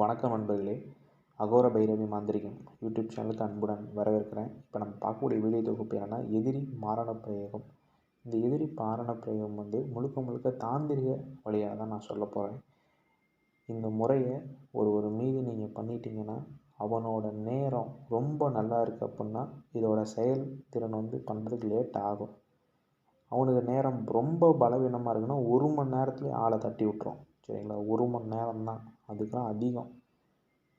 வணக்கம் நண்பர்களே. அகோர பைரவி மாந்திரிகம் யூடியூப் சேனலுக்கு அன்புடன் வரவேற்கிறேன். இப்போ நம்ம பார்க்கக்கூடிய வீடியோ தொகுப்பு என்னென்னா எதிரி மாரண பிரயோகம். இந்த எதிரி மாரண பிரயோகம் வந்து முழுக்க முழுக்க தாந்திரிக வழியாக தான் நான் சொல்ல போகிறேன் இந்த முறையை ஒரு ஒரு மீது நீங்கள் பண்ணிட்டீங்கன்னா அவனோட நேரம் ரொம்ப நல்லா இருக்குது அப்படின்னா இதோட செயல்திறன் வந்து பண்ணுறதுக்கு லேட் ஆகும். அவனுக்கு நேரம் ரொம்ப பலவீனமாக இருக்குன்னா ஒரு மணி நேரத்துலேயே ஆளை தட்டி விட்ரும் சரிங்களா? ஒரு மணி நேரம் தான் அதுக்கெலாம் அதிகம்.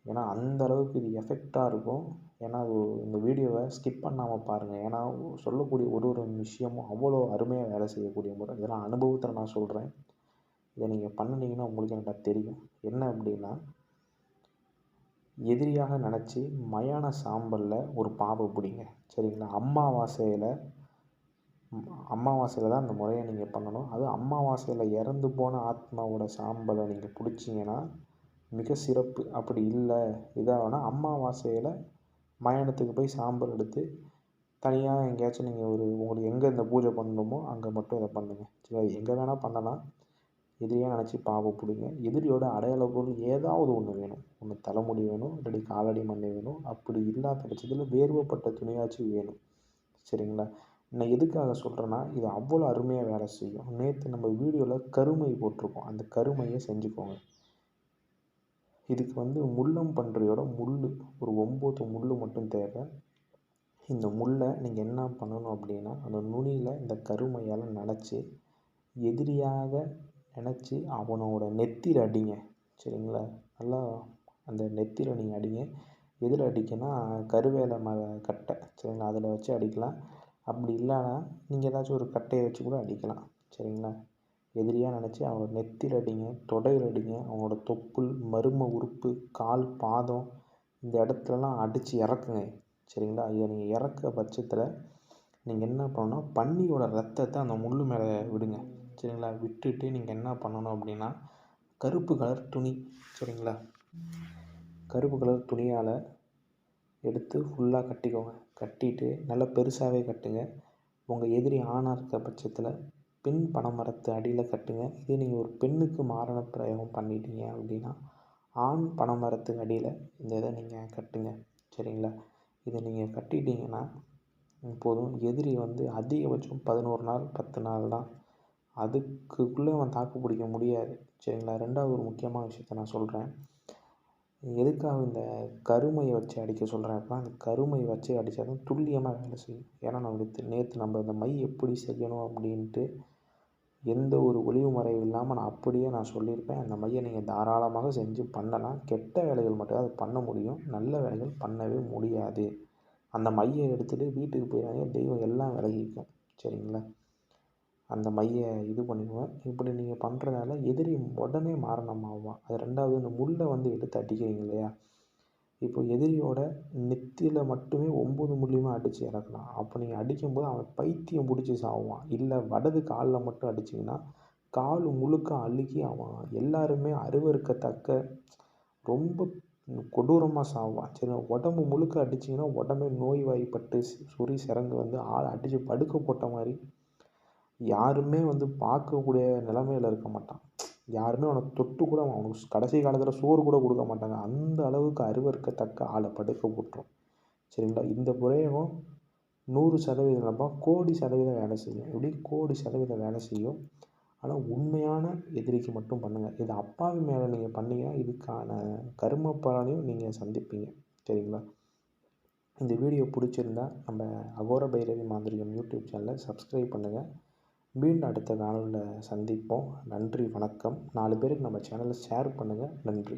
ஏன்னா அந்த அளவுக்கு இது எஃபெக்டாக இருக்கும். ஏன்னா அது இந்த வீடியோவை ஸ்கிப் பண்ணாமல் பாருங்கள் ஏன்னா சொல்லக்கூடிய ஒரு ஒரு விஷயமும் அவ்வளோ அருமையாக வேலை செய்யக்கூடிய முறை. இதெல்லாம் அனுபவத்தில் நான் சொல்கிறேன் இதை நீங்கள் பண்ணினீங்கன்னா உங்களுக்கு எனக்கு தெரியும். என்ன அப்படின்னா எதிரியாக நினச்சி மயான சாம்பலில் ஒரு பாவை பிடிங்க. சரிங்களா? அம்மாவாசையில் அமாவாசையில் தான் அந்த முறையை நீங்கள் பண்ணணும். அதுவும் அமாவாசையில் இறந்து போன ஆத்மாவோட சாம்பலை நீங்கள் பிடிச்சிங்கன்னா மிக சிறப்பு. அப்படி இல்லை. இதாகனா அமாவாசையில் மயானத்துக்கு போய் சாம்பல் எடுத்து தனியாக எங்கேயாச்சும் நீங்கள் ஒரு உங்களுக்கு எங்கே இந்த பூஜை பண்ணணுமோ அங்கே மட்டும் இதை பண்ணுங்கள் சரி எங்கே வேணால் பண்ணலாம். எதிரியாக நினச்சி பாவம் பிடிங்க. எதிரியோட அடையாள பொருள் ஏதாவது ஒன்று வேணும். ஒன்று தலைமுடி வேணும் இல்லாட்டி காலடி மண்ணை வேணும். அப்படி இல்லாத பட்சத்தில் வேர்வப்பட்ட துணியாச்சும் வேணும். சரிங்களா? நான் எதுக்காக சொல்கிறேன்னா இது அவ்வளோ அருமையாக வேலை செய்யும். நேற்று நம்ம வீடியோவில் கருமை போட்டிருக்கோம். அந்த கருமையை செஞ்சுக்கோங்க. இதுக்கு வந்து முள்ளம் பன்றியோட முள் ஒரு ஒம்பது முள் மட்டும் தேவை. இந்த முள்ளை நீங்கள் என்ன பண்ணணும் அப்படின்னா அந்த நுனியில் இந்த கருமையால் நினச்சி எதிரியாக நினச்சி அவனோட நெத்தியில் அடிங்க. சரிங்களா? நல்லா அந்த நெத்தியில் நீங்கள் அடிங்க. எதில் அடிக்கன்னா கருவேல மர கட்டை. சரிங்களா? அதில் வச்சு அடிக்கலாம். அப்படி இல்லைன்னா நீங்கள் ஏதாச்சும் ஒரு கட்டையை வச்சு கூட அடிக்கலாம். சரிங்களா? எதிரியாக நினச்சி அவங்களோட நெத்தியில் அடிங்க தொடையில் அடிங்க அவங்களோட தொப்புள் மரும உறுப்பு கால் பாதம் இந்த இடத்துலலாம் அடித்து இறக்குங்க. சரிங்களா? இதை நீங்கள் இறக்க பட்சத்தில் நீங்கள் என்ன பண்ணணும்னா பன்னியோட ரத்தத்தை அந்த முள் மேலே விடுங்க. சரிங்களா? விட்டுட்டு நீங்கள் என்ன பண்ணணும் அப்படின்னா கருப்பு கலர் துணி. சரிங்களா? கருப்பு கலர் துணியால் எடுத்து ஃபுல்லாக கட்டிக்கோங்க. கட்டிட்டு நல்லா பெருசாகவே கட்டுங்க. உங்கள் எதிரி ஆணாக இருக்க பட்சத்தில் பெண் பனைமரத்து அடியில் கட்டுங்க. இதே நீங்கள் ஒரு பெண்ணுக்கு மாரண பிரயோகம் பண்ணிட்டீங்க அப்படின்னா ஆண் பனைமரத்துக்கு அடியில் இந்த இதை நீங்கள் கட்டுங்க. சரிங்களா? இதை நீங்கள் கட்டிட்டீங்கன்னா போதும். எதிரி வந்து அதிகபட்சம் பதினோரு நாள் பத்து நாள் தான். அதுக்குள்ளே அவன் தாக்கு பிடிக்க முடியாது. சரிங்களா? ரெண்டாவது ஒரு முக்கியமான விஷயத்த நான் சொல்கிறேன் எதுக்காக இந்த கருமையை வச்சு அடிக்க சொல்கிறேன் அப்படின்னா அந்த கருமையை வச்சு அடித்தா தான் துல்லியமாக வேலை செய்யும். ஏன்னா நம்மளுக்கு நேற்று நம்ம இந்த மை எப்படி செய்யணும் அப்படின்ட்டு எந்த ஒரு ஒளிவு மறைவு இல்லாமல் நான் அப்படியே நான் சொல்லியிருப்பேன். அந்த மையை நீங்கள் தாராளமாக செஞ்சு பண்ணலாம். கெட்ட வேலைகள் மட்டும் அது பண்ண முடியும். நல்ல வேலைகள் பண்ணவே முடியாது. அந்த மையை எடுத்துகிட்டு வீட்டுக்கு போயிடாங்க தெய்வம் எல்லாம் விலகிக்கும் சரிங்களா? அந்த மையை இது பண்ணிக்குவேன். இப்படி நீங்கள் பண்ணுறதால எதிரி உடனே மாரணம் ஆவான் அது ரெண்டாவது இந்த முள்ளை வந்து எடுத்து அடிக்கிறீங்க இல்லையா? இப்போ எதிரியோட நெத்தியில் மட்டுமே ஒம்பது முள்ளியுமே அடித்து இறக்கலாம். அப்போ நீங்கள் அடிக்கும்போது அவன் பைத்தியம் பிடிச்சி சாவான் இல்லை வடது காலில் மட்டும் அடிச்சிங்கன்னா கால் முழுக்க அழுகி அவன் எல்லாருமே அருவறுக்கத்தக்க ரொம்ப கொடூரமாக சாவான் சரி உடம்பு முழுக்க அடிச்சிங்கன்னா உடம்பே நோய்வாய்ப்பட்டு சொறி சிறங்கு வந்து ஆள் அடித்து படுக்க போட்ட மாதிரி யாருமே வந்து பார்க்கக்கூடிய நிலமையில் இருக்க மாட்டான். யாருமே அவனை தொட்டு கூட அவனுக்கு கடைசி காலத்தில் சோறு கூட கொடுக்க மாட்டாங்க. அந்த அளவுக்கு அருவறுக்கத்தக்க ஆளை படுக்க போட்டுரும். சரிங்களா? இந்த பிரயோகம் நூறு சதவீதம் இல்லைப்பா கோடி சதவீதம் வேலை செய்யும். எப்படி? கோடி சதவீதம் வேலை செய்யும். ஆனால் உண்மையான எதிரிக்கு மட்டும் பண்ணுங்கள் இது அப்பாவி மேலே நீங்கள் பண்ணீங்கன்னா இதுக்கான கரும பலனையும் நீங்கள் சந்திப்பீங்க. சரிங்களா? இந்த வீடியோ பிடிச்சிருந்தா நம்ம அகோர பைரவி மாந்திரிகம் யூடியூப் சேனலை சப்ஸ்கிரைப் பண்ணுங்கள் மீண்டும் அடுத்த காணொலியில் சந்திப்போம். நன்றி வணக்கம். நாலு பேருக்கு நம்ம சேனலை ஷேர் பண்ணுங்கள் நன்றி.